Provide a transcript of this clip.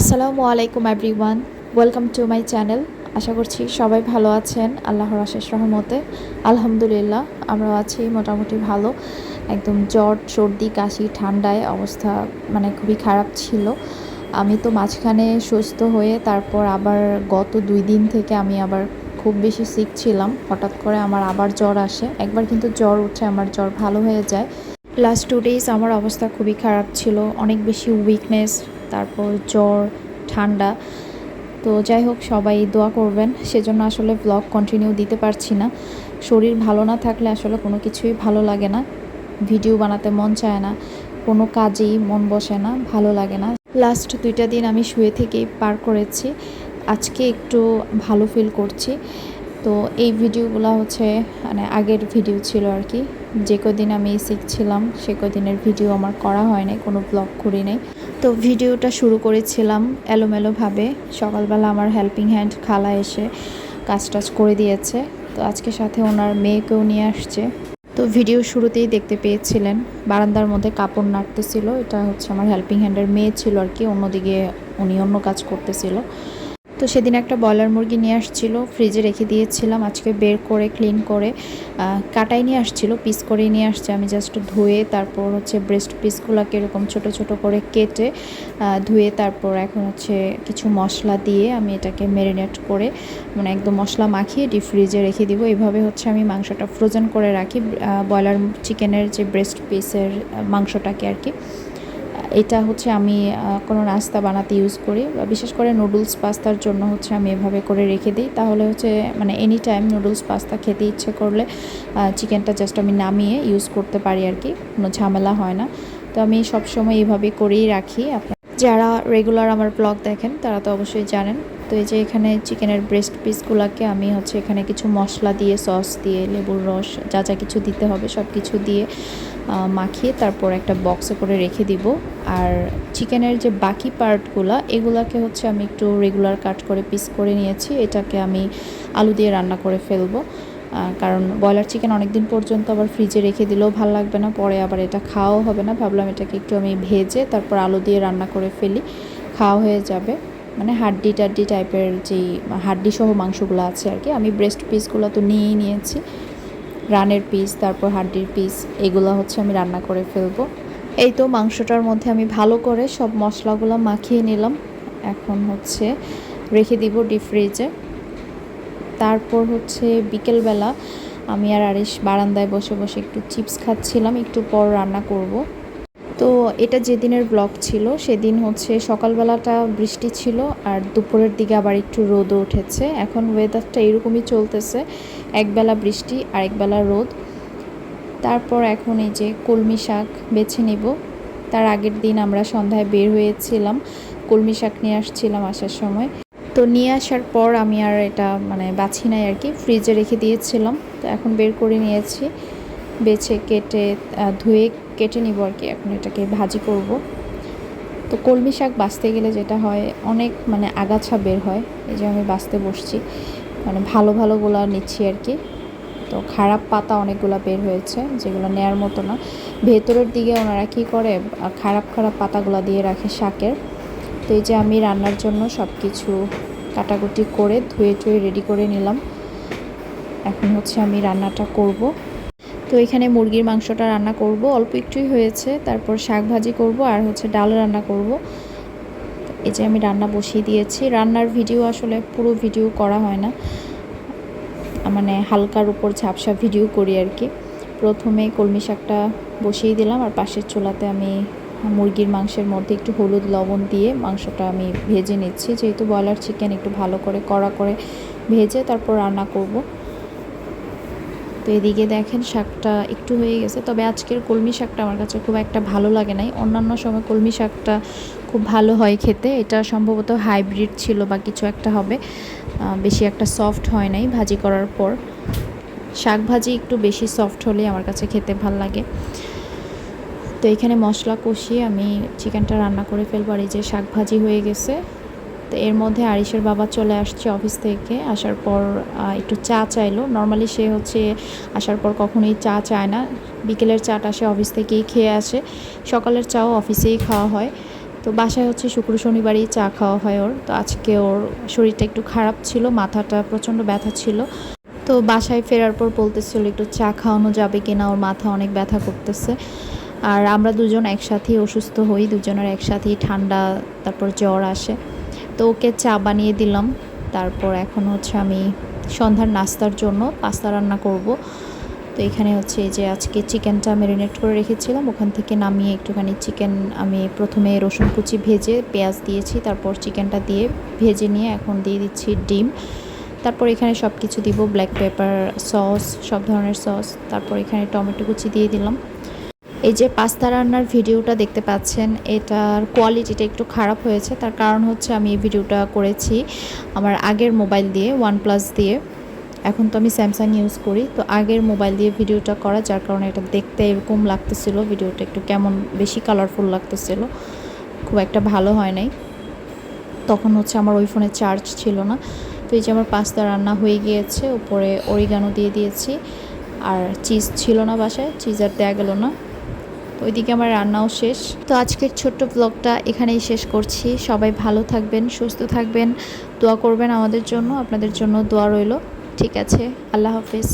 আসসালামু আলাইকুম everyone welcome to my channel আশা করছি সবাই ভালো আছেন, আল্লাহর আশেষ রহমতে। আলহামদুলিল্লাহ, আমরাও আছি মোটামুটি ভালো। একদম জ্বর, সর্দি, কাশি, ঠান্ডায় অবস্থা মানে খুবই খারাপ ছিল। আমি তো মাঝখানে সুস্থ হয়ে তারপর আবার গত দুই দিন থেকে আমি আবার খুব বেশি সিক ছিলাম। হঠাৎ করে আমার আবার জ্বর আসে। একবার কিন্তু জ্বর উঠে আমার জ্বর ভালো হয়ে যায়। লাস্ট টু ডেজ আমার অবস্থা খুবই খারাপ ছিল। অনেক বেশি উইকনেস তারপর জ্বর, ঠান্ডা। তো যাই হোক, সবাই দোয়া করবেন। সেজন্য আসলে ব্লগ কন্টিনিউ দিতে পারছি না। শরীর ভালো না থাকলে আসলে কোনো কিছুই ভালো লাগে না। ভিডিও বানাতে মন চায় না। কোনো কাজেই মন বসে না, ভালো লাগে না। লাস্ট দুইটা দিন আমি শুয়ে থেকেই পার করেছি। আজকে একটু ভালো ফিল করছি। তো এই ভিডিওগুলো হচ্ছে মানে আগের ভিডিও ছিল আর কি। যে কদিন আমি শিখছিলাম সে কদিনের ভিডিও আমার করা হয়নি কোনো ব্লগ করি নাই। তো ভিডিওটা শুরু করেছিলাম এলোমেলোভাবে। সকালবেলা আমার হেল্পিং হ্যান্ড খালা এসে কাজ টাজ করে দিয়েছে। তো আজকে সাথে ওনার মেয়েকেও নিয়ে আসছে। তো ভিডিও শুরুতেই দেখতে পেয়েছিলেন। বারান্দার মধ্যে কাপড় নাড়তেছিল। এটা হচ্ছে আমার হেল্পিং হ্যান্ডের মেয়ে ছিল আর কি। অন্যদিকে উনি অন্য কাজ করতেছিল। তো সেদিন একটা ব্রয়লার মুরগি নিয়ে আসছিল, ফ্রিজে রেখে দিয়েছিলাম, আজকে বের করে ক্লিন করে কাটাই নিয়ে আসছিল পিস করে নিয়ে আসছে, আমি জাস্ট ধুয়ে তারপর হচ্ছে ব্রেস্ট পিসগুলোকে এরকম ছোট ছোট করে কেটে ধুয়ে তারপর এখন হচ্ছে কিছু মশলা দিয়ে আমি এটাকে ম্যারিনেট করে মানে একদম মশলা মাখিয়ে ডিপ ফ্রিজে রেখে দিব। এইভাবে হচ্ছে আমি মাংসটা ফ্রোজেন করে রাখি ব্রয়লার চিকেনের যে ব্রেস্ট পিসের মাংসটাকে আর কি। এটা হচ্ছে আমি কোনো নাস্তা বানাতে ইউজ করি বা বিশেষ করে নুডলস পাস্তার জন্য হচ্ছে আমি এভাবে করে রেখে দিই। তাহলে হচ্ছে মানে এনি টাইম নুডলস পাস্তা খেতে ইচ্ছে করলে চিকেনটা জাস্ট আমি নামিয়ে ইউজ করতে পারি আর কি, কোনো ঝামেলা হয় না। তো আমি সবসময় এইভাবে করেই রাখি। যারা রেগুলার আমার ব্লগ দেখেন, তারা তো অবশ্যই জানেন। তো এই যে এখানে চিকেনের ব্রেস্ট পিসগুলোকে আমি হচ্ছে এখানে কিছু মশলা দিয়ে সস দিয়ে, লেবুর রস, যা যা কিছু দিতে হবে সব কিছু দিয়ে মাখিয়ে তারপর একটা বক্সে করে রেখে দিব। আর চিকেনের যে বাকি পার্টগুলো এগুলাকে হচ্ছে আমি একটু রেগুলার কাট করে পিস করে নিয়েছি। এটাকে আমি আলু দিয়ে রান্না করে ফেলব। কারণ ব্রয়লার চিকেন অনেক দিন পর্যন্ত আবার ফ্রিজে রেখে দিলেও ভালো লাগবে না। পরে আবার এটা খাওয়াও হবে না। ভাবলাম এটাকে একটু আমি ভেজে তারপর আলু দিয়ে রান্না করে ফেলি। খাওয়া হয়ে যাবে। মানে হাড্ডি টাড্ডি টাইপের যেই হাড্ডি সহ মাংসগুলো আছে আর কি, আমি ব্রেস্ট পিসগুলো তো নিয়েই নিয়েছি। রানের পিস তারপর হাড্ডির পিস এগুলো হচ্ছে আমি রান্না করে ফেলব। এই তো মাংসটার মধ্যে আমি ভালো করে সব মশলাগুলো মাখিয়ে নিলাম। এখন হচ্ছে রেখে দিব ডিপ ফ্রিজে তারপর হচ্ছে বিকেলবেলা আমি আর আরিস বারান্দায় বসে বসে একটু চিপস খাচ্ছিলাম, একটু পর রান্না করব। তো এটা যেদিনের ব্লগ ছিল, সেদিন হচ্ছে সকালবেলাটা বৃষ্টি ছিল আর দুপুরের দিকে আবার একটু রোদও উঠেছে। এখন ওয়েদারটা এরকমই চলতেছে, একবেলা বৃষ্টি আর একবেলা রোদ। তারপর এখন এই যে কলমি শাক বেছে নেব। তার আগের দিন আমরা সন্ধ্যায় বের হয়েছিলাম, কলমি শাক নিয়ে আসছিলাম আসার সময়। তো নিয়ে আসার পর আমি আর এটা মানে বাছি নাই আর কি ফ্রিজে রেখে দিয়েছিলাম। তো এখন বের করে নিয়েছি। বেছে কেটে ধুয়ে কেটে নিব আর কি। এখন এটাকে ভাজি করব। তো কলমি শাক বাঁচতে গেলে যেটা হয়, অনেক মানে আগাছা বের হয়। এই যে আমি বাঁচতে বসছি। মানে ভালো ভালোগুলো নিচ্ছি আর কি। তো খারাপ পাতা অনেকগুলো বের হয়েছে, যেগুলো নেয়ার মতো না। ভেতরের দিকে ওনারা কী করে খারাপ খারাপ পাতাগুলো দিয়ে রাখে শাকের। তো এই যে আমি রান্নার জন্য সব কিছু কাটাকুটি করে, ধুয়ে, টুয়ে রেডি করে নিলাম। এখন হচ্ছে আমি রান্নাটা করব। তো এখানে মুরগির মাংসটা রান্না করব। অল্প একটুই হয়েছে। তারপর শাক ভাজি করব আর হচ্ছে ডাল রান্না করব। এই যে আমি রান্না বসিয়ে দিয়েছি। রান্নার ভিডিও আসলে পুরো ভিডিও করা হয় না। মানে হালকার উপর ঝাপসা ভিডিও করি আর কি। প্রথমে কলমি শাকটা বসিয়ে দিলাম আর পাশের চুলাতে আমি মুরগির মাংসের মধ্যে একটু হলুদ লবণ দিয়ে মাংসটা আমি ভেজে নিচ্ছি। যেহেতু ব্রয়লার চিকেন একটু ভালো করে কড়া করে ভেজে তারপর রান্না করব। তো এদিকে দেখেন শাকটা একটু হয়ে গেছে। তবে আজকের কলমি শাকটা আমার কাছে খুব একটা ভালো লাগে নাই। অন্যান্য সময় কলমি শাকটা খুব ভালো হয় খেতে। এটা সম্ভবত হাইব্রিড ছিল বা কিছু একটা হবে। বেশি একটা সফট হয় নাই ভাজি করার পর। শাক ভাজি একটু বেশি সফট হলে আমার কাছে খেতে ভালো লাগে। তো এখানে মশলা কষিয়ে আমি চিকেনটা রান্না করে ফেলব। আর এই যে শাক ভাজি হয়ে গেছে তো এর মধ্যে আরিসের বাবা চলে আসছে অফিস থেকে। আসার পর একটু চা চাইলো। নর্মালি সে হচ্ছে আসার পর কখনোই চা চায় না। বিকেলের চাটা সে অফিস থেকেই খেয়ে আসে। সকালের চাও অফিসেই খাওয়া হয়। তো বাসায় হচ্ছে শুক্র শনিবারই চা খাওয়া হয় ওর। তো আজকে ওর শরীরটা একটু খারাপ ছিল, মাথাটা প্রচণ্ড ব্যথা ছিল। তো বাসায় ফেরার পর বলতেছিল একটু চা খাওয়ানো যাবে কিনা, ওর মাথা অনেক ব্যথা করতেছে। আর আমরা দুজন একসাথেই অসুস্থ হই, দুজনের একসাথেই ঠান্ডা, তারপর জ্বর আসে। তো ওকে চা বানিয়ে দিলাম। তারপর এখন হচ্ছে আমি সন্ধ্যার নাস্তার জন্য পাস্তা রান্না করব। তো এখানে হচ্ছে যে আজকে চিকেনটা ম্যারিনেট করে রেখেছিলাম। ওখান থেকে নামিয়ে একটুখানি চিকেন আমি প্রথমে রসুন কুচি ভেজে পেঁয়াজ দিয়েছি, তারপর চিকেনটা দিয়ে ভেজে নিয়ে এখন দিয়ে দিচ্ছি ডিম। তারপর এখানে সব কিছু দিব ব্ল্যাক পেপার সস সব ধরনের সস তারপর এখানে টমেটো কুচি দিয়ে দিলাম। এই যে পাস্তা রান্নার ভিডিওটা দেখতে পাচ্ছেন, এটার কোয়ালিটিটা একটু খারাপ হয়েছে। তার কারণ হচ্ছে আমি এই ভিডিওটা করেছি আমার আগের মোবাইল দিয়ে ওয়ান প্লাস দিয়ে। এখন তো আমি স্যামসাং ইউজ করি। তো আগের মোবাইল দিয়ে ভিডিওটা করা, যার কারণে এটা দেখতে এরকম লাগতেছিল। ভিডিওটা একটু কেমন বেশি কালারফুল লাগতেছিল। খুব একটা ভালো হয় নাই। তখন হচ্ছে আমার ওই ফোনে চার্জ ছিল না। তো এই যে আমার পাস্তা রান্না হয়ে গিয়েছে, উপরে অরিগানো দিয়ে দিয়েছি। আর চিজ ছিল না বাসায় চিজ আর দেওয়া গেল না। তো ওইদিকে আমার রান্নাও শেষ। তো আজকের ছোট্ট ব্লগটা এখানেই শেষ করছি। সবাই ভালো থাকবেন, সুস্থ থাকবেন, দোয়া করবেন আমাদের জন্য, আপনাদের জন্য দোয়া রইল। ঠিক আছে, আল্লাহ হাফিজ।